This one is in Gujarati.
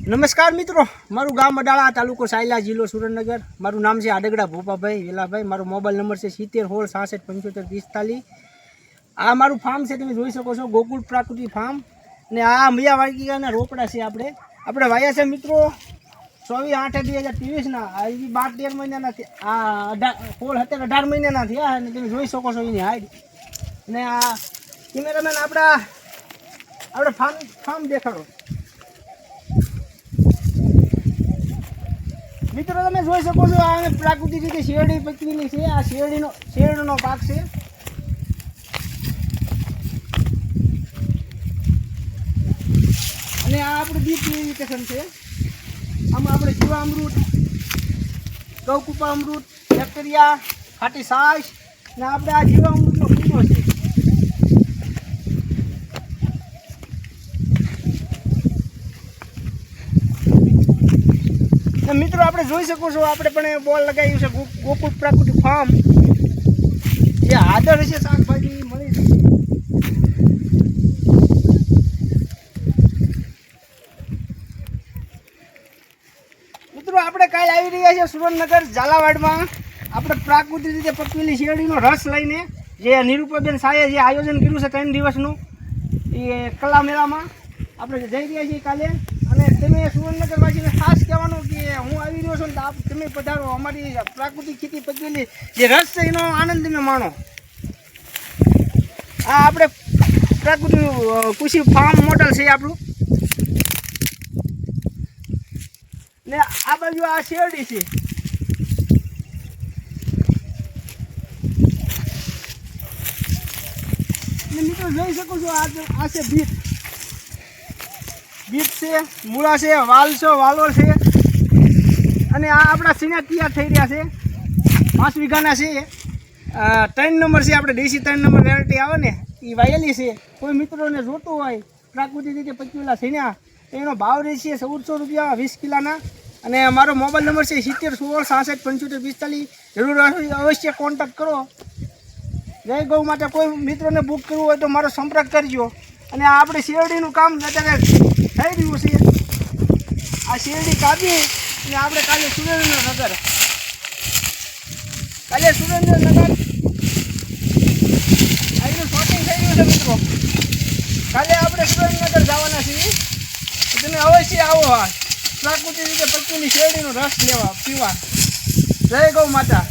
નમસ્કાર મિત્રો, મારું ગામ અડાળા, તાલુકો સાયલા, જિલ્લો સુરેન્દ્રનગર. મારું નામ છે આડગડા ભોપાભાઈ વેલાભાઈ. મારો મોબાઈલ નંબર છે સિત્તેર હોળ સાસઠ પંચોતેર પિસ્તાલીસ. આ મારું ફાર્મ છે, તમે જોઈ શકો છો, ગોકુળ પ્રાકૃતિ ફાર્મ અને આ મિયા વાગીના રોપડા છે આપણે. આપણે વાયા છે મિત્રો, ચોવીસ આઠ બે હજાર ત્રેવીસના. હજી બાર તેર મહિનાના આ અઢાર હોળ અત્યારે અઢાર મહિનાના થયા અને તમે જોઈ શકો છો એની હાઈટ અને આ કેમેરામેન આપણા, આપણે ફાર્મ ફાર્મ દેખાડો. મિત્રો, તમે જોઈ શકો છો આ પ્રાકૃતિક રીતે શેરડી પકવેલી છે. આ શેરડીનો શેરડીનો પાક છે. અને આ આપણે બીજ વેરિફિકેશન છે. આમાં આપણે જીવામૃત ગૌકુપા અમૃત, બેક્ટેરિયા, ખાટી સાસ, ને આપણે આ જીવા કૂટો છે ને મિત્રો, આપણે જોઈ શકો છો, આપણે પણ બોલ લગાવ્યું છે ગોકુળ પ્રાકૃતિક ફાર્મ. જે આદર છે શાકભાજી, મળી છે મિત્રો, આપણે કાલે આવી રહ્યા છીએ સુરેન્દ્રનગર, ઝાલાવાડમાં. આપણે પ્રાકૃતિક રીતે પકવેલી શેરડીનો રસ લઈને જે નિરૂપાબેન સાહેબ જે આયોજન કર્યું છે ત્રણ દિવસનું, એ કલા મેળામાં આપણે જઈ રહ્યા છીએ કાલે. અને તમે સુરેન્દ્રનગરવાસીને ખાસ કહેવાનું કે હું આવી રહ્યો છું તમે પધારો. અમારી પ્રાકૃતિક ખેતી પકવેલી જે રસ છે એનો આનંદ તમે માણો. આ આપણે પ્રાકૃતિક કૃષિ ફાર્મ મોડલ છે આપણું. ને આ બાજુ આ શેરડી છે. મિત્રો જોઈ શકો છો આ છે બીટ બીટ છે, મૂળા છે, વાલ છે વાલો છે. અને આ આપણા સીણા તૈયાર થઈ રહ્યા છે. પાંચ વીઘાના છે ત્રણ નંબર છે આપણે દેશી ત્રણ નંબર વેરાયટી આવે ને એ વાયેલી છે. કોઈ મિત્રોને જોતું હોય, પ્રાકૃતિક રીતે પચવેલા સીણા એનો ભાવ રહે છે ચૌદસો રૂપિયા વીસ કિલોના. અને મારો મોબાઈલ નંબર છે સિત્તેર સોળ સાસઠ પંચોતેર પિસ્તાલીસ. જરૂર અવશ્ય કોન્ટેક્ટ કરો. જય ગૌ માટે કોઈ મિત્રોને બુક કરવું હોય તો મારો સંપર્ક કરજો. અને આપણે શેરડીનું કામ અત્યારે થઈ રહ્યું છે. આ શેરડી કાપી ને આપણે કાલે સુરેન્દ્રનગર. કાલે સુરેન્દ્રનગર. અહીંનું શોટિંગ થઈ ગયું છે મિત્રો. કાલે આપણે સુરેન્દ્રનગર જવાના છીએ. તમે અવશ્ય આવો હા પ્રાકૃતિક રીતે પકવેલી શેરડીનો રસ લેવા, પીવા. જય ગૌ માતા.